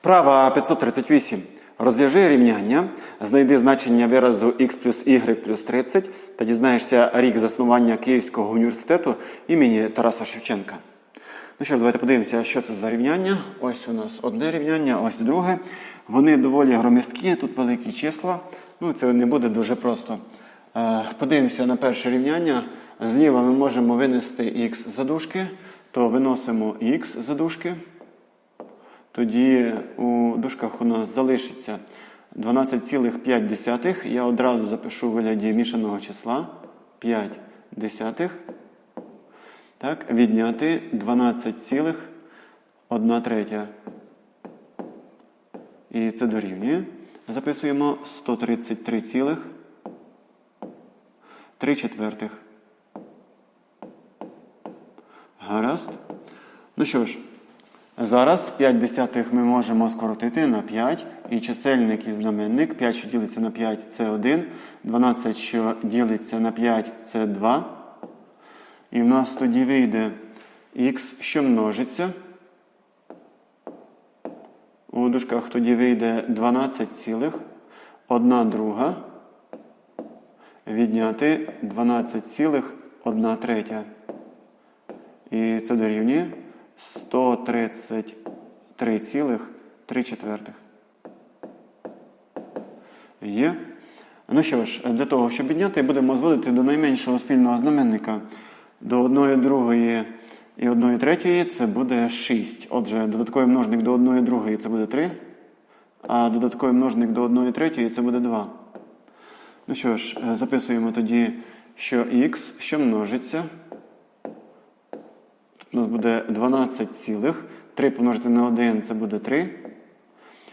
Вправа 538. Розв'яжи рівняння, знайди значення виразу x плюс y плюс 30 та дізнаєшся рік заснування Київського університету імені Тараса Шевченка. Ну що ж, давайте подивимося, що це за рівняння. Ось у нас одне рівняння, ось друге. Вони доволі громісткі, тут великі числа. Ну, це не буде дуже просто. Е, Подивимося на перше рівняння. Зліва ми можемо винести x задушки, то виносимо x задушки. Тоді у дужках у нас залишиться 12,5. Я одразу запишу у вигляді мішаного числа 5 десятих. Так, відняти 12,1 третя. І це дорівнює. Записуємо 133,3 четвертих. Гаразд. Ну що ж, зараз 5 десятих ми можемо скоротити на 5. І чисельник і знаменник. 5, що ділиться на 5, це 1. 12, що ділиться на 5, це 2. І в нас тоді вийде х, що множиться. У дужках тоді вийде 12 цілих, 1 друга. Відняти 12 цілих, 1 третя. І це дорівнює 133,3 четвертих. Є. Ну що ж, для того, щоб відняти, будемо зводити до найменшого спільного знаменника. До 1 другої і 1 третьої це буде 6. Отже, додатковий множник до 1 другої це буде 3. А додатковий множник до 1 третьої це буде 2. Ну що ж, записуємо тоді, що х, що множиться. У нас буде 12 цілих. 3 помножити на 1 це буде 3.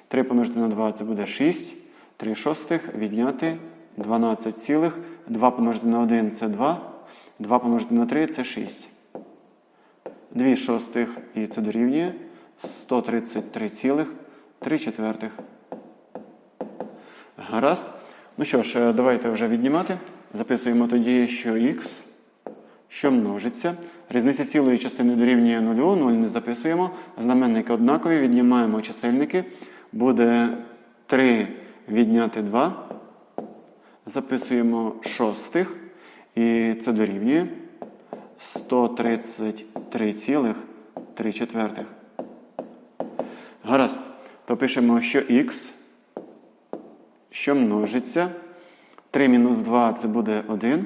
3 помножити на 2 це буде 6. 3 шостих відняти 12 цілих. 2 помножити на 1 це 2. 2 помножити на 3 це 6. 2 шостих і це дорівнює 133,3 четвертих. Гаразд. Ну що ж, давайте вже віднімати. Записуємо тоді, що х, що множиться. Різниця цілої частини дорівнює 0, 0 не записуємо. Знаменники однакові, віднімаємо чисельники. Буде 3 відняти 2. Записуємо шостих. І це дорівнює 133,3 четвертих. Гаразд. То пишемо, що х, що множиться. 3 мінус 2 це буде 1.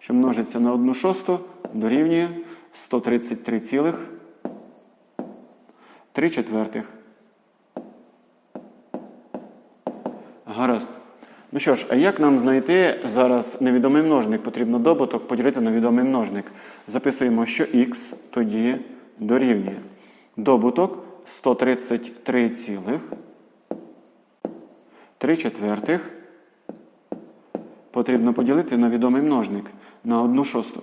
Що множиться на 1 шосту, дорівнює 133,3 четвертих. Гаразд. Ну що ж, а як нам знайти зараз невідомий множник? Потрібно добуток поділити на відомий множник. Записуємо, що х тоді дорівнює. Добуток 133 цілих 3 четвертих. Потрібно поділити на відомий множник на 1 шосту.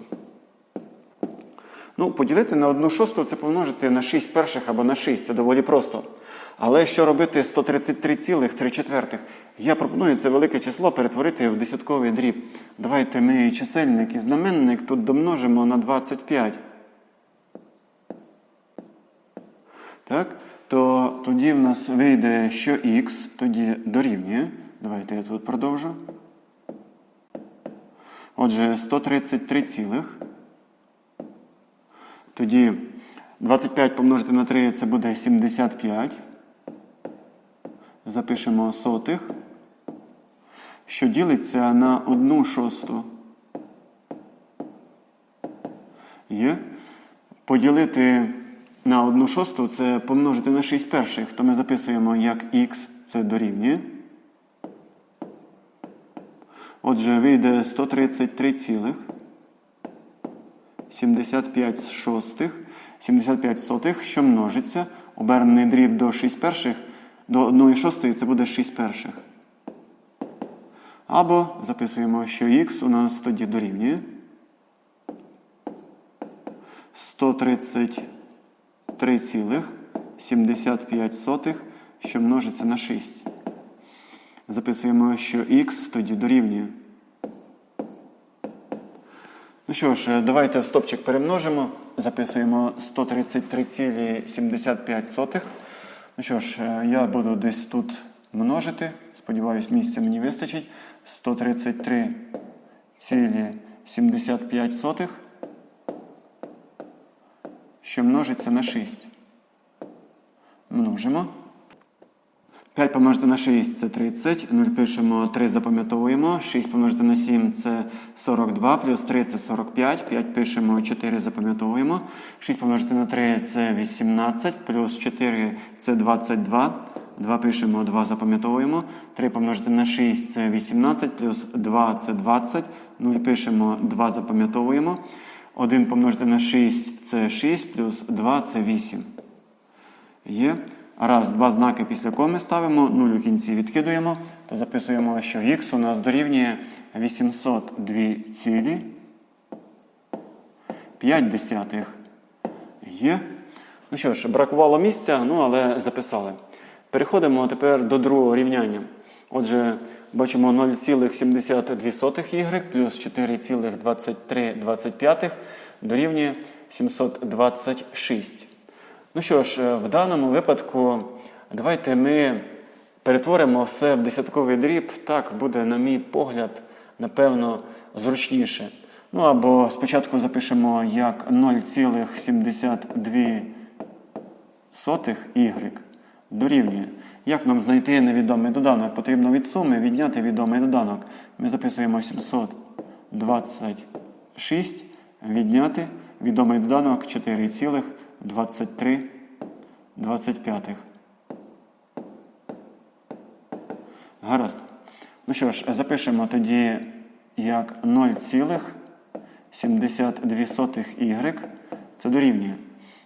Ну, поділити на 1 шосту це помножити на 6 перших або на 6. Це доволі просто. Але що робити 133,3 четвертих? Я пропоную це велике число перетворити в десятковий дріб. Давайте ми чисельник і знаменник тут домножимо на 25. Так? То тоді в нас вийде, що х тоді дорівнює. Давайте я тут продовжу. Отже, 133 цілих. Тоді 25 помножити на 3 це буде 75. Запишемо сотих, що ділиться на 1 шосту. Є. Поділити на 1 шосту це помножити на 6 перших, то ми записуємо, як х це дорівнює. Отже, вийде 133 цілих. 75 шостих, 75 сотих, що множиться. Обернений дріб до 6 перших, до 1 шостої це буде 6 перших. Або записуємо, що х у нас тоді дорівнює 133,75, що множиться на 6. Записуємо, що х тоді дорівнює. Ну що ж, давайте стопчик перемножимо. Записуємо 133,75. Ну що ж, е, я буду десь тут множити. Сподіваюсь, місця мені вистачить. 133,75, що множиться на 6. Множимо. 5 помножити на 6 це 30. 0 пишемо, 3 запам'ятовуємо. 6 помножити на 7 це 42, плюс 3 це 45. 5 пишемо, 4 запам'ятовуємо. 6 помножити на 3 це 18, плюс 4 це 22. 2 пишемо, 2 запам'ятовуємо. 3 помножити на 6 це 18, плюс 2 це 20. 0 пишемо, 2 запам'ятовуємо. 1 помножити на 6 це 6, плюс 2 це 8. Є. Раз, два знаки після коми ставимо, 0 у кінці відкидуємо, то записуємо, що х у нас дорівнює 802 цілі 5 десятих. Є. Ну що ж, бракувало місця, ну але записали. Переходимо тепер до другого рівняння. Отже, бачимо 0,72y плюс 4,2325 дорівнює 726. Ну що ж, в даному випадку давайте ми перетворимо все в десятковий дріб. Так буде, на мій погляд, напевно, зручніше. Ну або спочатку запишемо як 0,72 y дорівнює. Як нам знайти невідомий доданок? Потрібно від суми відняти відомий доданок. Ми записуємо 726, відняти відомий доданок 4,23. 25. Гаразд. Ну що ж, запишемо тоді як 0,72y. Це дорівнює.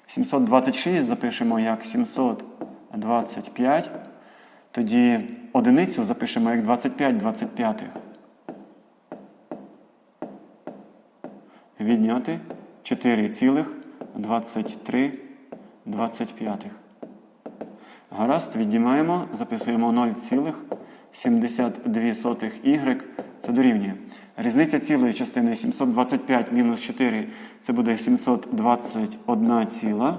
726 запишемо як 725. Тоді одиницю запишемо як 25 25. Відняти 4,23. 25. Гаразд, віднімаємо, записуємо 0,72y. Це дорівнює. Різниця цілої частини 725 мінус 4 це буде 721 ціла.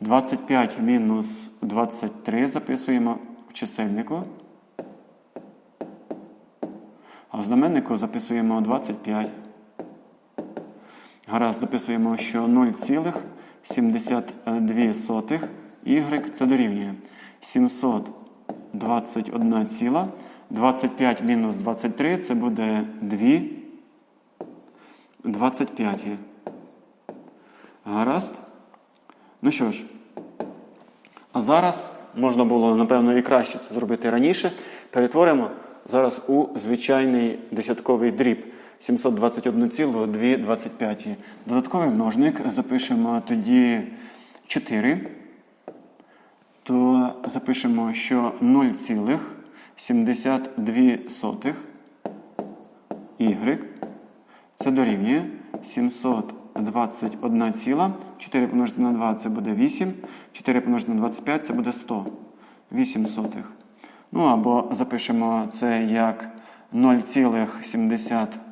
25 мінус 23 записуємо в чисельнику. А в знаменнику записуємо 25. Гаразд, записуємо, що 0, 72 y це дорівнює 721 ціла. 25 мінус 23 це буде 2 25. Гаразд. Ну що ж, а зараз можна було, напевно, і краще це зробити раніше. Перетворимо зараз у звичайний десятковий дріб. 721,225. Додатковий множник запишемо тоді 4. То запишемо, що 0,72 y це дорівнює 721 ціла. 4 помножити на 2 це буде 8. 4 помножити на 25 це буде 100. 8 сотих. Ну або запишемо це як 0,72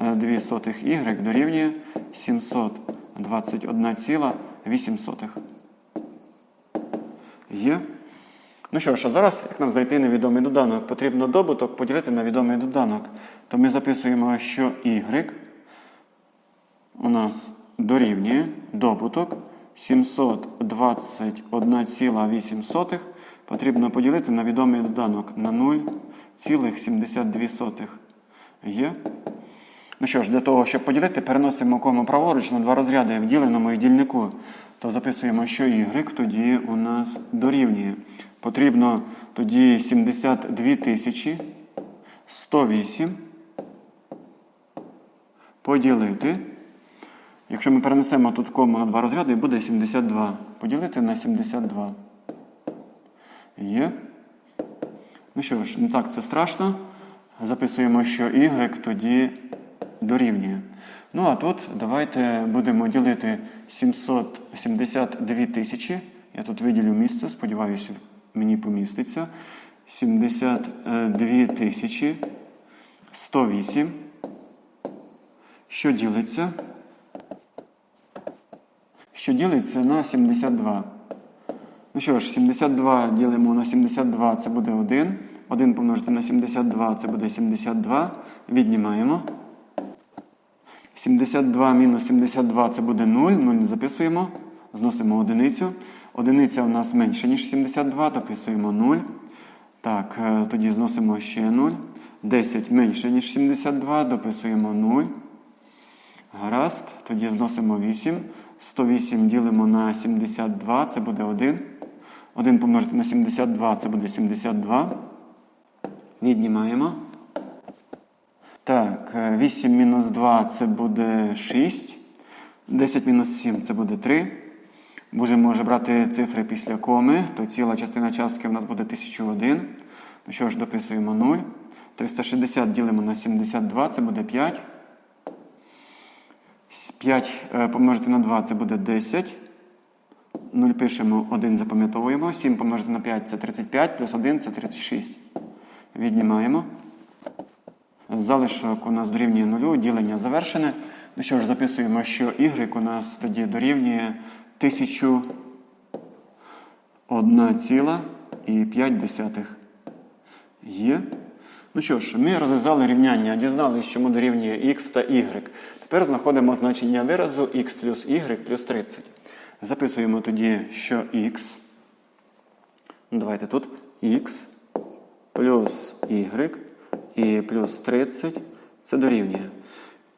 2 сотих y дорівнює 721,8. Є. Ну що ж, а зараз, як нам знайти невідомий доданок? Потрібно добуток поділити на відомий доданок. То ми записуємо, що y у нас дорівнює добуток 721,8 потрібно поділити на відомий доданок на 0,72. Є. Ну що ж, для того, щоб поділити, переносимо кому праворуч на два розряди в діленому і дільнику. То записуємо, що y тоді у нас дорівнює. Потрібно тоді 72 тисячі 108 поділити. Якщо ми перенесемо тут кому на два розряди, буде 72. Поділити на 72. Є. Ну що ж, не так це страшно. Записуємо, що y тоді дорівнює. Ну, а тут давайте будемо ділити 772 тисячі. Я тут виділю місце, сподіваюся, мені поміститься. 72 тисячі 108. Що ділиться? Що ділиться на 72. Ну що ж, 72 ділимо на 72, це буде 1. 1 помножити на 72, це буде 72. Віднімаємо. 72 мінус 72 це буде 0. 0 не записуємо. Зносимо одиницю. Одиниця у нас менше, ніж 72, дописуємо 0. Так, е, тоді зносимо ще 0. 10 менше, ніж 72, дописуємо 0. Гаразд, тоді зносимо 8. 108 ділимо на 72, це буде 1. 1 помножити на 72, це буде 72. Віднімаємо. Так, е, 8 мінус 2 це буде 6. 10 мінус 7 це буде 3. Будемо вже брати цифри після коми, то ціла частина частки в нас буде 1001. Ну що ж, дописуємо 0. 360 ділимо на 72, це буде 5. 5 е, помножити на 2 це буде 10. 0 пишемо, 1 запам'ятовуємо. 7 помножити на 5 це 35, плюс 1 це 36. Віднімаємо. Залишок у нас дорівнює 0, ділення завершене. Ну що ж, записуємо, що y у нас тоді дорівнює 1001,5 є. Ну що ж, ми розв'язали рівняння, дізналися, чому дорівнює x та y. Тепер знаходимо значення виразу x плюс y плюс 30. Записуємо тоді, що x. Ну, давайте тут x плюс y і плюс 30 це дорівнює.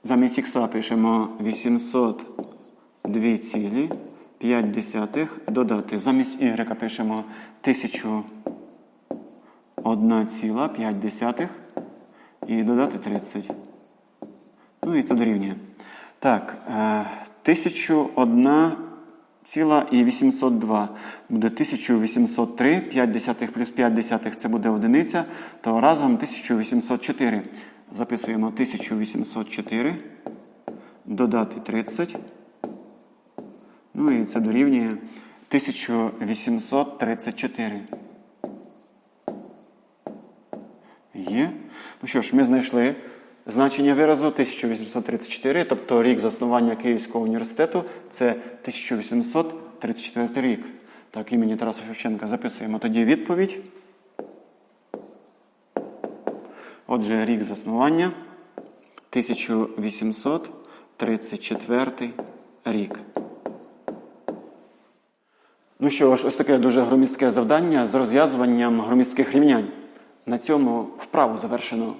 Замість х пишемо 802,5 додати. Замість y пишемо 1001,5 і додати 30. Ну і це дорівнює. Так, е, 1001 ціла і 802 буде 1803, 5 десятих плюс 5 десятих це буде одиниця, то разом 1804. Записуємо 1804, додати 30. Ну і це дорівнює 1834. Є. Ну що ж, ми знайшли значення виразу 1834, тобто рік заснування Київського університету це 1834 рік. Так, імені Тараса Шевченка записуємо тоді відповідь. Отже, рік заснування 1834 рік. Ну що ж, ось таке дуже громістке завдання з розв'язуванням громістких рівнянь. На цьому вправу завершено.